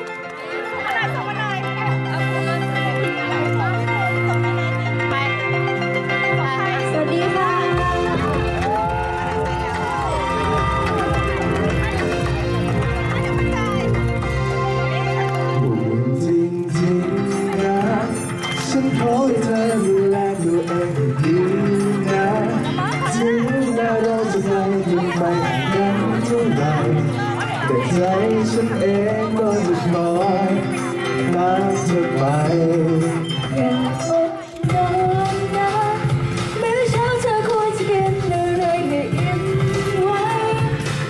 ส แต่ใจฉันเองก็จะคอยรักเธอไปยังอดนอนนะแม้เช้าเธอควรจะกินอะไรให้อิ่มไว้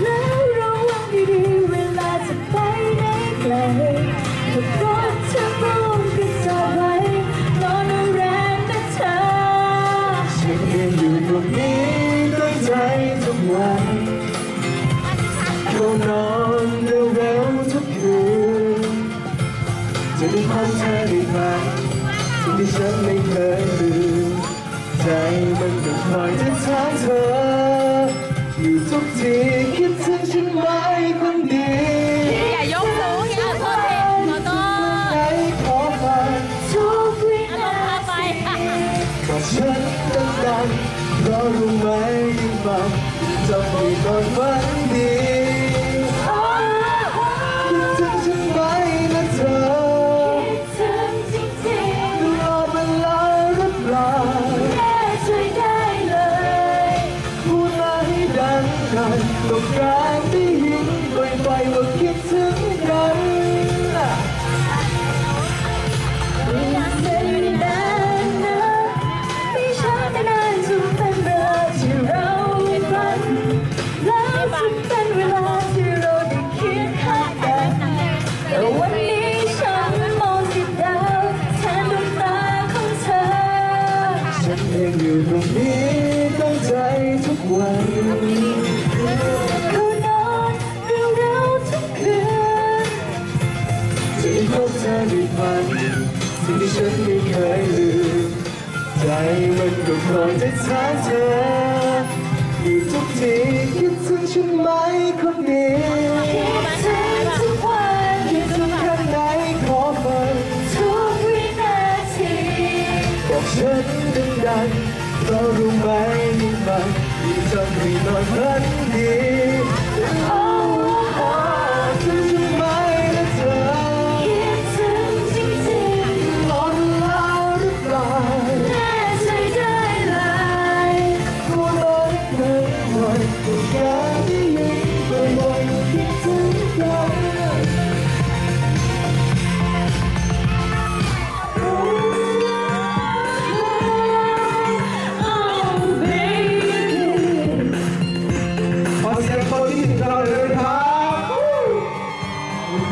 แล้วระวังดีๆเวลาจะไปไหนไกลขับรถเธอร่วมกันต่อไปนอนแรงนะเธอฉันเองอยู่ตรงนี้ด้วยใจทุกวันเข้ ได้พันเธอได้ไหมสิ่งที่ฉันไม่เคยลืม ใจมันก็คอยจะถามเธอ อยู่ทุกทีคิดถึงฉันไหมคนดีอย่ายกสูงอย่าโทษทีขอโทษขอฟังทุกวิอารนามณ์พาไปทีบอกฉันดังๆเพราะรู้ไหมยิ่งฟังจะไม่นอนฝัน องการได้ยินไวๆว่าคิดถึงกันยังเป็นนานนะไม่ช้าไม่นานจะเป็นเวลาที่เราฝันแล้วจะเป็นเวลาที่เราได้คียงข้างกันแต่วันนี้ฉันมองที่ดาวแทนดวงตาของเธอ ฉันเองอยู่ตรงนี้ตั้งใจทุกวัน ที่ฉันไม่เคยลืม ใจมันก็คอยจะถามเธอ อยู่ทุกทีคิดถึงฉันไหมคนดีคิดถึงทุกวันคิดถึงข้างในขอฟังทุกวินาทีบอกฉันดังๆเรารู้ไหมยิ่งมันยิ่งทำให้นอนฝันดี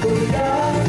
ห